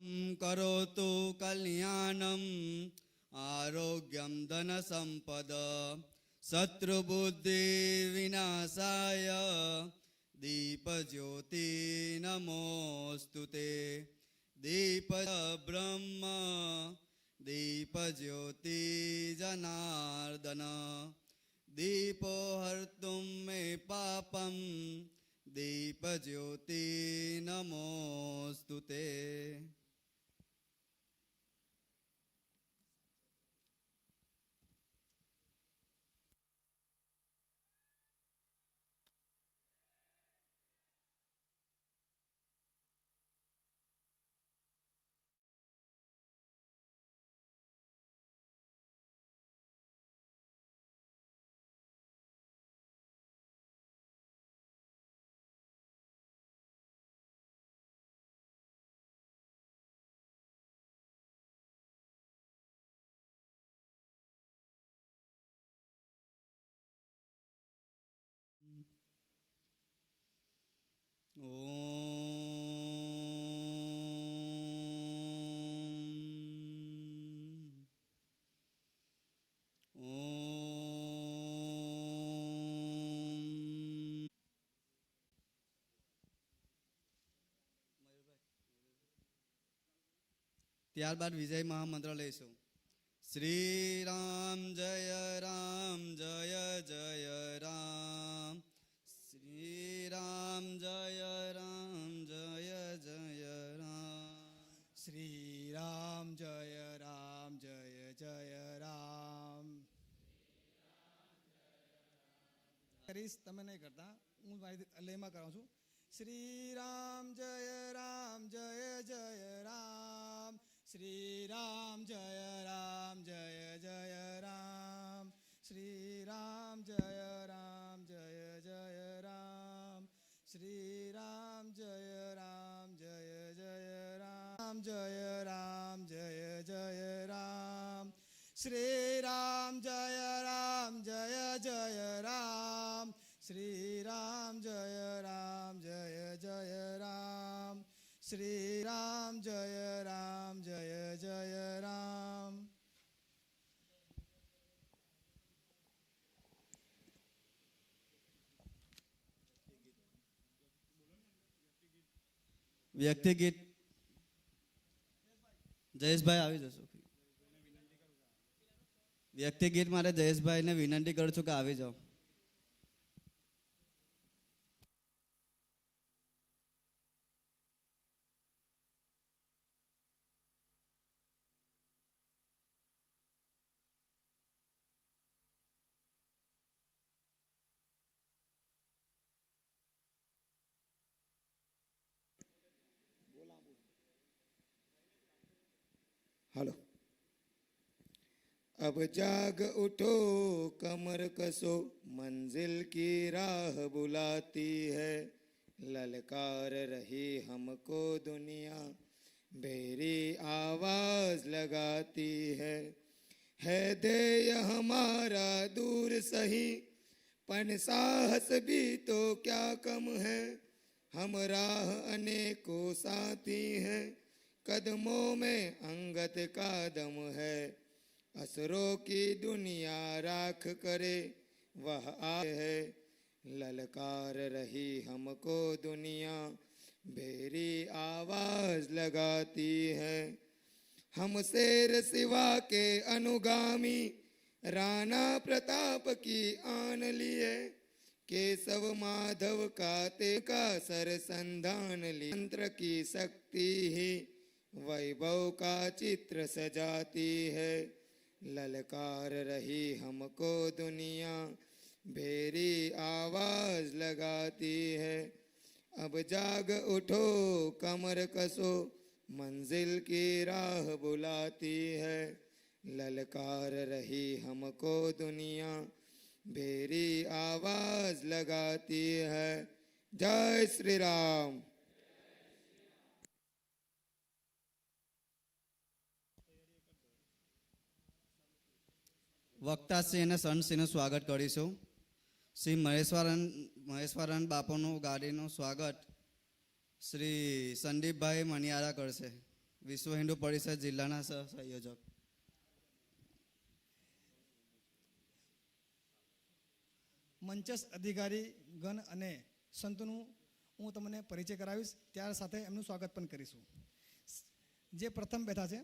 કરોતુ કલ્યાણમ આરોગ્યમ ધન સંપદ શત્રુબુદ્ધિ વિનાશાય દીપજ્યોતિ નમોસ્તુ તે દીપ બ્રહ્મ દીપજ્યોતિ જનાર્દન દીપો હર્તુમ મે પાપમ દીપજ્યોતિ નમોસ્તુ તે ત્યારબાદ વિજય મહામંત્ર લઈશું શ્રી રામ જય રામ જય જય રામ જય રામ જય જય રામ. કરીશ, તમે નહીં કરતા. હું મારી લેમાં કરાવું છું. શ્રી રામ જય રામ જય જય રામ. શ્રી રામ જય શ્રી રામ જય રામ જય જય રામ શ્રી રામ જય રામ જય જય રામ શ્રી રામ જય રામ જય જય રામ વ્યક્તિ ગીત જયેશભાઈ આવી જશો વ્યક્તિ મારે જયેશભાઈને વિનંતી કરું છું કે આવી જાઓ. हेलो अब जाग उठो, कमर कसो, मंजिल की राह बुलाती है। ललकार रही हमको दुनिया, बेरी आवाज़ लगाती है। है दे हमारा दूर सही पन साहस भी तो क्या कम है। हम राह अनेकों साथी हैं, कदमों में अंगत का दम है। असरों की दुनिया राख करे, वह आए है। ललकार रही हमको दुनिया, बेरी आवाज़ लगाती है। हम शेर सिवा के अनुगामी, राणा प्रताप की आन लिए। केशव माधव का ते का सर संधान लिए मंत्र की शक्ति ही वैभव का चित्र सजाती है। ललकार रही हमको दुनिया, भेरी आवाज़ लगाती है। अब जाग उठो, कमर कसो, मंजिल की राह बुलाती है। ललकार रही हमको दुनिया, भेरी आवाज़ लगाती है। जय श्री राम। વક્તાશ્રી અને સંતશ્રીનું સ્વાગત કરીશું. શ્રી મહેશ્વરન મહેશ્વરન બાપુનું ગાડીનું સ્વાગત શ્રી સંદીપભાઈ મણિયારા કરશે, વિશ્વ હિન્દુ પરિષદ જિલ્લાના સહ સંયોજક. મંચસ અધિકારી, ગણ અને સંતનું હું તમને પરિચય કરાવીશ, ત્યાર સાથે એમનું સ્વાગત પણ કરીશું. જે પ્રથમ બેઠા છે,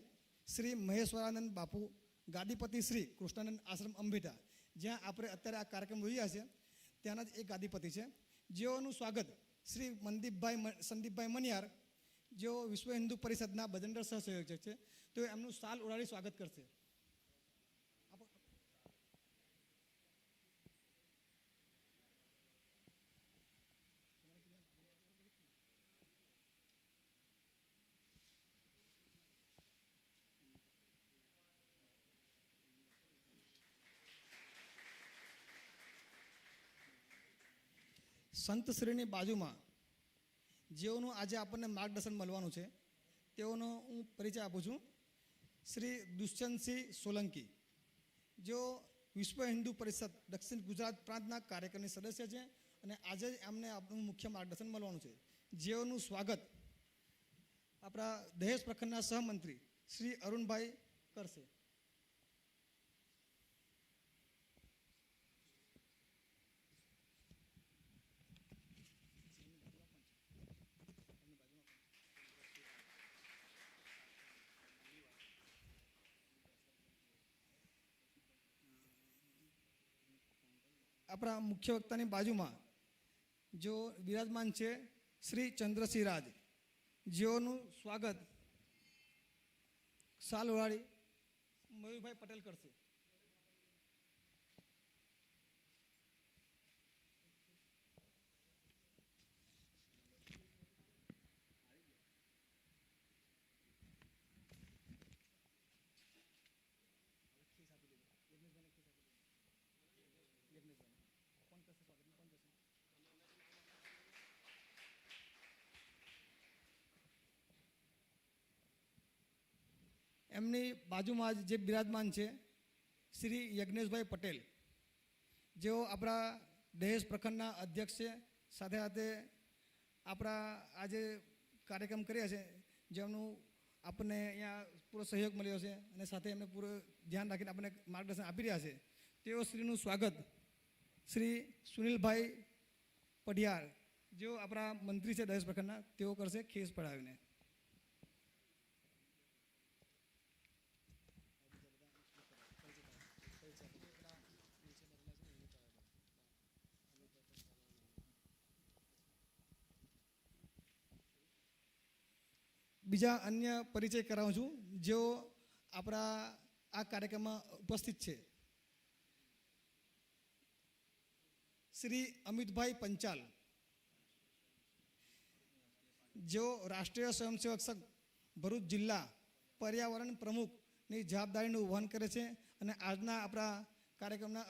શ્રી મહેશ્વરાનંદ બાપુ ગાદીપતિ શ્રી કૃષ્ણાનંદ આશ્રમ અંબિટા, જ્યાં આપણે અત્યારે આ કાર્યક્રમ જોઈ છે, ત્યાંના જ એક ગાદીપતિ છે. જેઓનું સ્વાગત શ્રી મનદીપભાઈ સંદીપભાઈ મનિયાર, જેઓ વિશ્વ હિન્દુ પરિષદના ભજનડર સહસંયોજક છે તો એમનું સાલ ઉડાડી સ્વાગત કરશે. સંતશ્રીની બાજુમાં જેઓનું આજે આપણને માર્ગદર્શન મળવાનું છે, તેઓનો હું પરિચય આપું છું. શ્રી દુષ્યંતસિંહ સોલંકી, જેઓ વિશ્વ હિન્દુ પરિષદ દક્ષિણ ગુજરાત પ્રાંતના કાર્યકરની સદસ્ય છે અને આજે જ એમને આપણું મુખ્ય માર્ગદર્શન મળવાનું છે. જેઓનું સ્વાગત આપણા દહેજ પ્રખંડના સહમંત્રી શ્રી અરુણભાઈ કરશે. આપણા મુખ્ય વક્તાની બાજુમાં જો બિરાજમાન છે શ્રી ચંદ્રસિંહ રાજ. જેઓનું સ્વાગત સાલવાળી મયુરભાઈ પટેલ કરશે. એમની બાજુમાં જ જે બિરાજમાન છે, શ્રી યજ્ઞેશભાઈ પટેલ. જેઓ આપણા દહેજ પ્રખંડના અધ્યક્ષ છે, સાથે સાથે આપણા આજે કાર્યક્રમ કર્યા છે, જેમનું આપણને અહીંયા પૂરો સહયોગ મળ્યો છે અને સાથે એમને પૂરો ધ્યાન રાખીને આપણને માર્ગદર્શન આપી રહ્યા છે. તેઓ શ્રીનું સ્વાગત શ્રી સુનિલભાઈ પઢિયાર, જેઓ આપણા મંત્રી છે દહેજ પ્રખંડના, તેઓ કરશે ખેસ પડાવીને. બીજા અન્ય પરિચય કરાવું છું, જેઓ આપણા આ કાર્યક્રમમાં ઉપસ્થિત છે. શ્રી અમિતભાઈ પંચાલ. જેઓ રાષ્ટ્રીય સ્વયંસેવક સંઘ, ભરૂચ જિલ્લા પર્યાવરણ પ્રમુખની જવાબદારીનું વહન કરે છે અને આજના આપણા કાર્યક્રમના